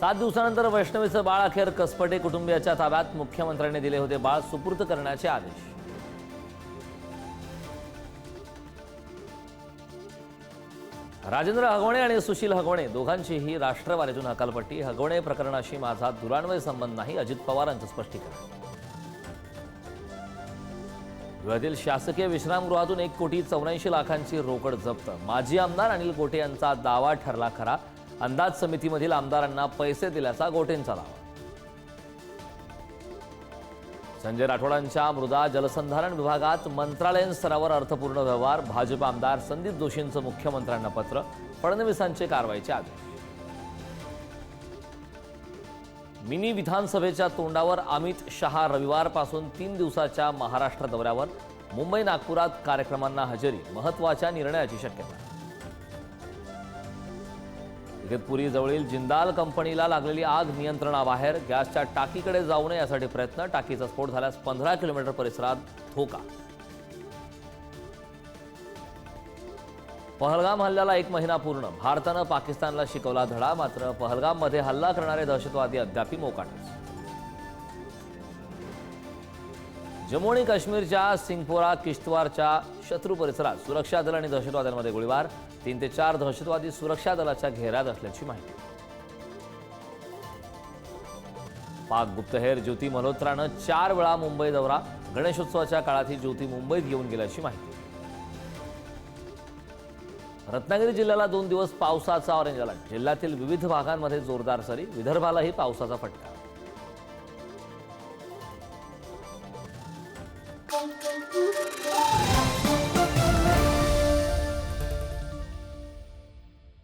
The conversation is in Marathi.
सात दिवसानंतर वैष्णवीचं बाळ अखेर कसपटे कुटुंबियाच्या ताब्यात मुख्यमंत्र्यांनी दिले होते बाळ सुपूर्द करण्याचे आदेश. राजेंद्र हगवणे आणि सुशील हगवणे दोघांचीही राष्ट्रवादीतून हकालपट्टी. हगवणे प्रकरणाशी माझा दुरान्वय संबंध नाही अजित पवारांचं स्पष्टीकरण. धुळ्यातील शासकीय विश्रामगृहातून एक कोटी चौऱ्याऐंशी लाखांची रोकड जप्त. माजी आमदार अनिल गोटे यांचा दावा ठरला खरा. अंदाज समितीमधील आमदारांना पैसे दिल्याचा गोटेंचा दावा. संजय राठोडांच्या मृदा जलसंधारण विभागात मंत्रालयीन स्तरावर अर्थपूर्ण व्यवहार भाजप आमदार संदीप जोशींचं मुख्यमंत्र्यांना पत्र फडणवीसांचे कारवाईचे आदेश. मिनी विधानसभेच्या तोंडावर अमित शहा रविवारपासून तीन दिवसाच्या महाराष्ट्र दौऱ्यावर मुंबई नागपुरात कार्यक्रमांना हजेरी महत्त्वाच्या निर्णयाची शक्यता. इगतपुरी जवळील जिंदाल कंपनीला लागलेली आग नियंत्रणाबाहेर. गॅसच्या टाकीकडे जाऊ नये यासाठी प्रयत्न. टाकीचा स्फोट झाल्यास पंधरा किलोमीटर परिसरात धोका. पहलगाम हल्ल्याला एक महिना पूर्ण. भारतानं पाकिस्तानला शिकवला धडा. मात्र पहलगाममध्ये हल्ला करणारे दहशतवादी अद्यापी मोकाटच. जम्मू आणि काश्मीरच्या सिंगपोरा किश्तवारच्या शत्रू परिसरात सुरक्षा दल आणि दहशतवाद्यांमध्ये गोळीबार. तीन ते चार दहशतवादी सुरक्षा दलाच्या घेऱ्यात असल्याची माहिती. पाक गुप्तहेर ज्योती मल्होत्रानं चार वेळा मुंबई दौरा. गणेशोत्सवाच्या काळात ही ज्योती मुंबईत घेऊन गेल्याची माहिती. रत्नागिरी जिल्ह्याला दोन दिवस पावसाचा ऑरेंज अलर्ट. जिल्ह्यातील विविध भागांमध्ये जोरदार सरी. विदर्भालाही पावसाचा फटका. bom, bom, bom, bom.